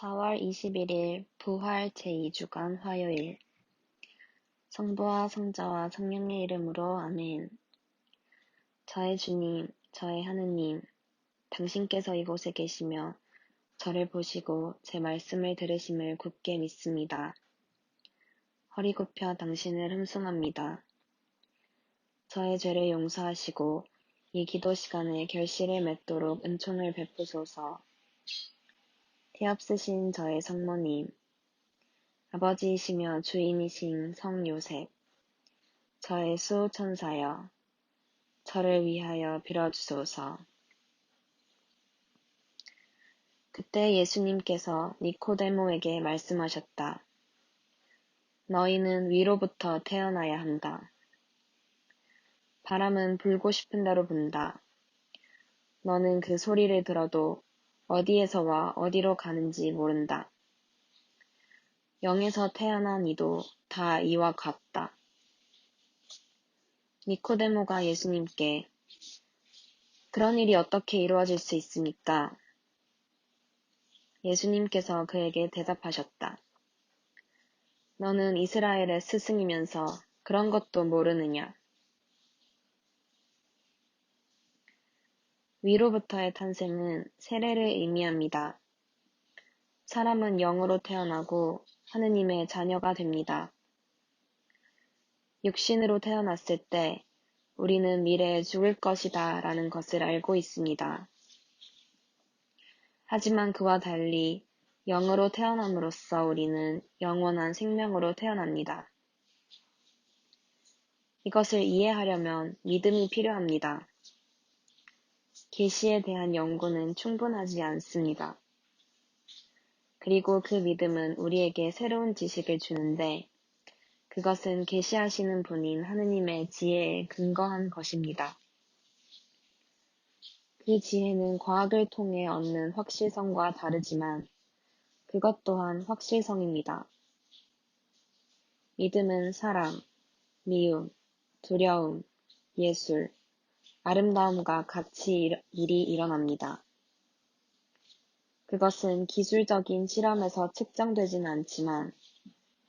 사월 이십일일 부활 제2주간 화요일 성부와 성자와 성령의 이름으로 아멘 저의 주님, 저의 하느님, 당신께서 이곳에 계시며 저를 보시고 제 말씀을 들으심을 굳게 믿습니다. 허리 굽혀 당신을 흠숭합니다. 저의 죄를 용서하시고 이 기도 시간에 결실을 맺도록 은총을 베푸소서. 태없으신 저의 성모님, 아버지이시며 주인이신 성 요셉, 저의 수호천사여, 저를 위하여 빌어주소서. 그때 예수님께서 니코데모에게 말씀하셨다. 너희는 위로부터 태어나야 한다. 바람은 불고 싶은 대로 분다. 너는 그 소리를 들어도 어디에서 와 어디로 가는지 모른다. 영에서 태어난 이도 다 이와 같다. 니코데모가 예수님께 그런 일이 어떻게 이루어질 수 있습니까? 예수님께서 그에게 대답하셨다. 너는 이스라엘의 스승이면서 그런 것도 모르느냐? 위로부터의 탄생은 세례를 의미합니다. 사람은 영으로 태어나고 하느님의 자녀가 됩니다. 육신으로 태어났을 때 우리는 미래에 죽을 것이다 라는 것을 알고 있습니다. 하지만 그와 달리 영으로 태어남으로써 우리는 영원한 생명으로 태어납니다. 이것을 이해하려면 믿음이 필요합니다. 계시에 대한 연구는 충분하지 않습니다. 그리고 그 믿음은 우리에게 새로운 지식을 주는데 그것은 계시하시는 분인 하느님의 지혜에 근거한 것입니다. 그 지혜는 과학을 통해 얻는 확실성과 다르지만 그것 또한 확실성입니다. 믿음은 사랑, 미움, 두려움, 예술, 아름다움과 같이 일이 일어납니다. 그것은 기술적인 실험에서 측정되진 않지만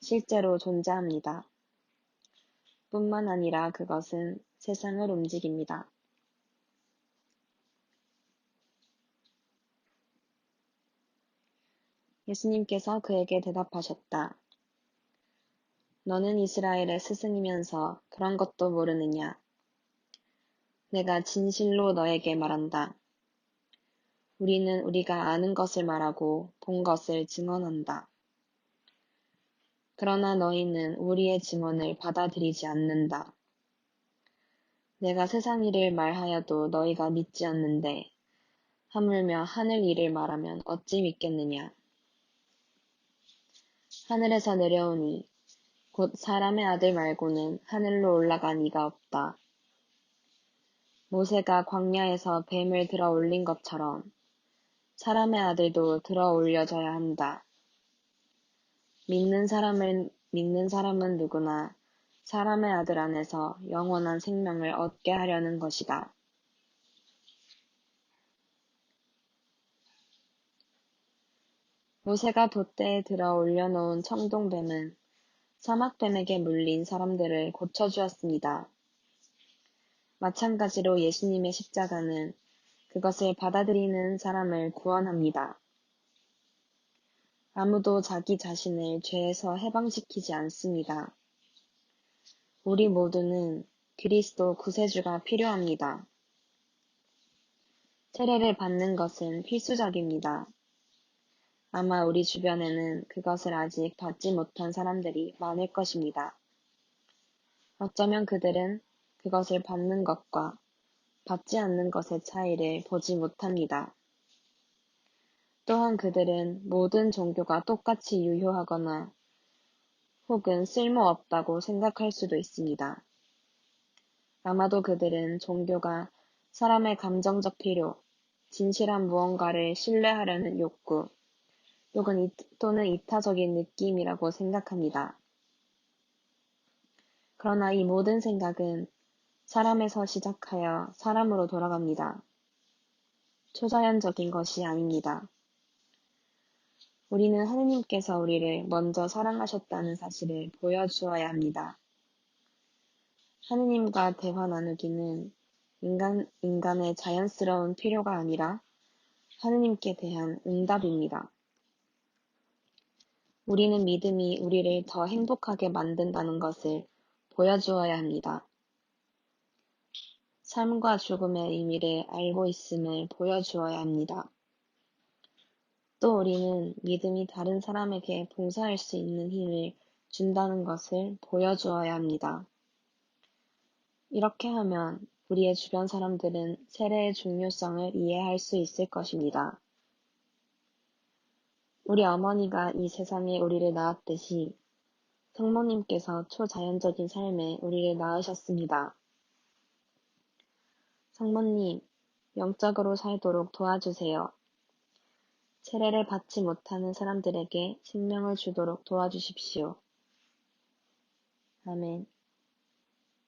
실제로 존재합니다. 뿐만 아니라 그것은 세상을 움직입니다. 예수님께서 그에게 대답하셨다. 너는 이스라엘의 스승이면서 그런 것도 모르느냐? 내가 진실로 너에게 말한다. 우리는 우리가 아는 것을 말하고 본 것을 증언한다. 그러나 너희는 우리의 증언을 받아들이지 않는다. 내가 세상 일을 말하여도 너희가 믿지 않는데 하물며 하늘 일을 말하면 어찌 믿겠느냐. 하늘에서 내려오니 곧 사람의 아들 말고는 하늘로 올라간 이가 없다. 모세가 광야에서 뱀을 들어 올린 것처럼 사람의 아들도 들어 올려져야 한다. 믿는 사람을 믿는 사람은 누구나 사람의 아들 안에서 영원한 생명을 얻게 하려는 것이다. 모세가 돛대에 들어 올려놓은 청동뱀은 사막뱀에게 물린 사람들을 고쳐주었습니다. 마찬가지로 예수님의 십자가는 그것을 받아들이는 사람을 구원합니다. 아무도 자기 자신을 죄에서 해방시키지 않습니다. 우리 모두는 그리스도 구세주가 필요합니다. 세례를 받는 것은 필수적입니다. 아마 우리 주변에는 그것을 아직 받지 못한 사람들이 많을 것입니다. 어쩌면 그들은 그것을 받는 것과 받지 않는 것의 차이를 보지 못합니다. 또한 그들은 모든 종교가 똑같이 유효하거나 혹은 쓸모없다고 생각할 수도 있습니다. 아마도 그들은 종교가 사람의 감정적 필요, 진실한 무언가를 신뢰하려는 욕구, 또는, 또는 이타적인 느낌이라고 생각합니다. 그러나 이 모든 생각은 사람에서 시작하여 사람으로 돌아갑니다. 초자연적인 것이 아닙니다. 우리는 하느님께서 우리를 먼저 사랑하셨다는 사실을 보여주어야 합니다. 하느님과 대화 나누기는 인간, 인간의 자연스러운 필요가 아니라 하느님께 대한 응답입니다. 우리는 믿음이 우리를 더 행복하게 만든다는 것을 보여주어야 합니다. 삶과 죽음의 의미를 알고 있음을 보여주어야 합니다. 또 우리는 믿음이 다른 사람에게 봉사할 수 있는 힘을 준다는 것을 보여주어야 합니다. 이렇게 하면 우리의 주변 사람들은 세례의 중요성을 이해할 수 있을 것입니다. 우리 어머니가 이 세상에 우리를 낳았듯이 성모님께서 초자연적인 삶에 우리를 낳으셨습니다. 성모님, 영적으로 살도록 도와주세요. 세례를 받지 못하는 사람들에게 생명을 주도록 도와주십시오. 아멘.